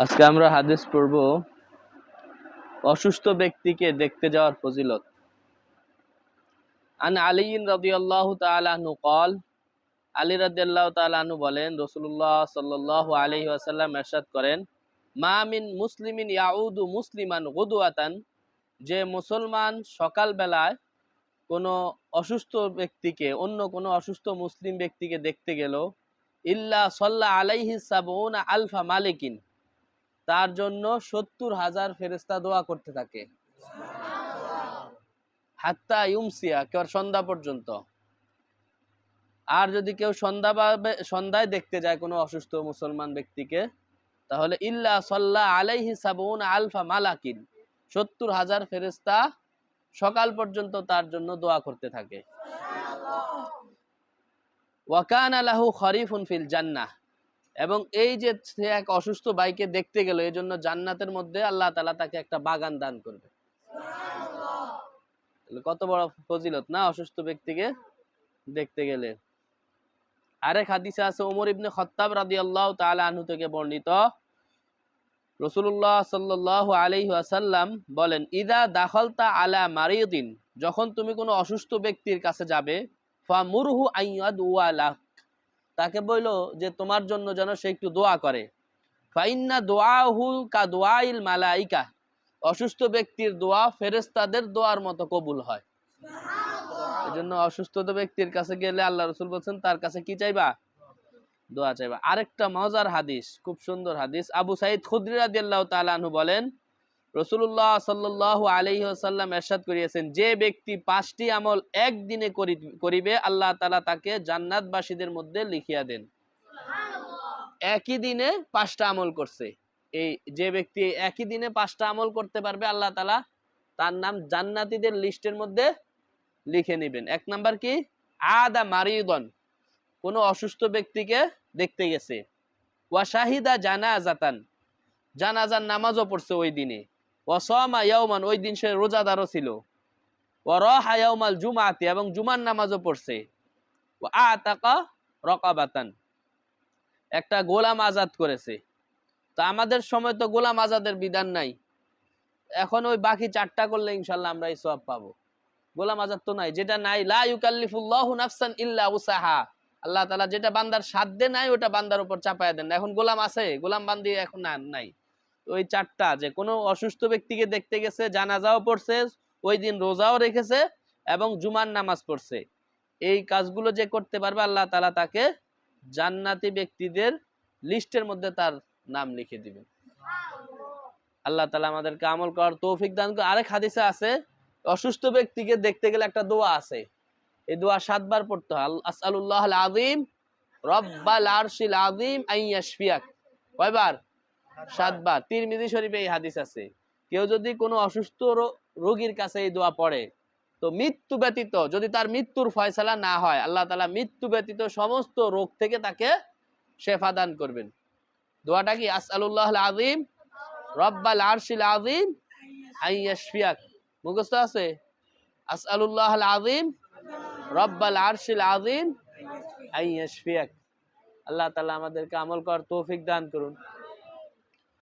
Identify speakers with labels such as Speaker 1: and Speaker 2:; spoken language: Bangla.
Speaker 1: আজকে আমরা হাদিস পড়ব অসুস্থ ব্যক্তিকে দেখতে যাওয়ার ফজিলত আন আলীন রাদিয়াল্লাহু তাআলা আনহু قال আলী রাদিয়াল্লাহু তাআলা আনহু বলেন রাসূলুল্লাহ সাল্লাল্লাহু আলাইহি ওয়াসাল্লাম ইরশাদ করেন মা মিন মুসলিমিন ইয়াউদু মুসলিমান গুদওয়াতান যে মুসলমান সকালবেলায় কোনো অসুস্থ ব্যক্তিকে অন্য কোনো অসুস্থ মুসলিম ব্যক্তিকে দেখতে গেল ইল্লা সল্লা আলাইহি সাবউনা আলফা মালিকিন তার জন্য সত্তর হাজার ফেরেস্তা দোয়া করতে থাকে। হাত্তা ইউমসিয়া কেউ সন্ধ্যা পর্যন্ত। আর যদি কেউ সন্ধ্যা বা সন্ধ্যায় দেখতে যায় কোনো অসুস্থ মুসলমান ব্যক্তিকে, তাহলে ইল্লা সল্লা আলাইহি সাবউন আলফা মালাকিন, সত্তর হাজার ফেরেস্তা সকাল পর্যন্ত তার জন্য দোয়া করতে থাকে। ওয়াকান আলাহু খরিফুন ফিল জান্নাহ। এবং এই যে সে এক অসুস্থ ভাইকে দেখতে গেল এই জন্য জান্নাতের মধ্যে আল্লাহ তালা তাকে একটা বাগান দান করবে। কত বড় ফজিলত না অসুস্থ ব্যক্তিকে দেখতে গেলে? আরেক হাদিসে আছে ওমর ইবনে খত্তাব রাদি আল্লাহ তালা আনহু থেকে বর্ণিত। রসুল্লাহ সাল্লাহ আলাইহি আসাল্লাম বলেন, ইদা দাখলতা আলা মারিয়দিন যখন তুমি কোনো অসুস্থ ব্যক্তির কাছে যাবে ফা মুরহু আইয়াদ ওয়ালাক তাকে বলল যে তোমার জন্য যেন সে একটু দোয়া করে। ফাইন্না দোয়াহু কা দোয়াইল মালাইকা। অসুস্থ ব্যক্তির দোয়া ফেরেস্তাদের দোয়ার মতো কবুল হয়। এই জন্য অসুস্থ ব্যক্তির কাছে গেলে আল্লাহ রসুল বলছেন তার কাছে কি চাইবা? দোয়া চাইবা। আরেকটা মজার হাদিস খুব সুন্দর হাদিস। আবু সাইদ খুদ্রি রাদিয়াল্লাহু তাআলা আনহু বলেন রসুল্লাহ সাল্লাল্লাহু আলাইহি ওয়াসাল্লাম এরশাদ করিয়েছেন যে ব্যক্তি পাঁচটি আমল একদিনে করিবে আল্লাহ তাআলা তাকে জান্নাতবাসীদের মধ্যে লিখিয়া দেন। একই দিনে পাঁচটা আমল করছে। এই যে ব্যক্তি একই দিনে পাঁচটা আমল করতে পারবে আল্লাহ তাআলা তার নাম জান্নাতীদের লিস্টের মধ্যে লিখে নেবেন। এক নাম্বার কি? আদা মারিদন কোনো অসুস্থ ব্যক্তিকে দেখতে গেছে। ওয়া শাহিদা জানাজাতান জানাজার নামাজও পড়ছে ওই দিনে। ওয়াসমা ওই দিন সে রোজাদারও ছিল। ওয়া রাহা ইয়াউমাল জুমাতি, এবং জুমার নামাজও পড়ছে। ওয়া আতাকা রকাবাতান, একটা গোলাম আজাদ করেছে। তো আমাদের সময় তো গোলাম আজাদের বিধান নাই। এখন ওই বাকি চারটা করলে ইনশাল্লাহ আমরা এই সব পাবো। গোলাম আজাদ তো নাই, যেটা নাই, লা ইল্লা উসাহা। আল্লাহ তাআলা যেটা বান্দার সাধ্যে নাই, ওটা বান্দার উপর চাপায় দেন এখন গোলাম আছে, গোলাম বান্দি এখন নাই। ওই চারটা, যে কোনো অসুস্থ ব্যক্তিকে দেখতে গেছে, জানাজাও পড়ছে, ওই দিন রোজাও রেখেছে এবং জুমার নামাজ পড়ছে। এই কাজগুলো যে করতে পারবে আল্লাহ তালা তাকে জান্নাতি ব্যক্তিদের লিস্টের মধ্যে তার নাম লিখে দিবেন। আল্লাহ তাআলা আমাদেরকে আমল করার তৌফিক দান আরেক হাদিসে আছে, অসুস্থ ব্যক্তিকে দেখতে গেলে একটা দোয়া আছে। এই দোয়া সাতবার পড়তে হয়। আল আযীম, রব্বাল আরশিল আযীম আন ইয়াশফিয়াক। কয়বার? সাতবার। তিরমিজি শরীফে এই হাদিস আছে। কেউ যদি কোনো অসুস্থ রোগীর কাছে এই দোয়া পড়ে, তো মৃত্যু ব্যতীত, যদি তার মৃত্যুর ফয়সালা না হয়, আল্লাহ তাআলা মৃত্যু ব্যতীত সমস্ত রোগ থেকে তাকে শেফা দান করবেন। দোয়াটা কি? আসআলুল্লাহ আল আযীম, রব্বাল আরশিল আযীম আন ইয়াশফিয়াক মুখস্থ আছে? আসআলুল্লাহ আল আযীম, রব্বাল আরশিল আযীম আন আল্লাহ তালা আমাদেরকে আমল কর তৌফিক দান করুন।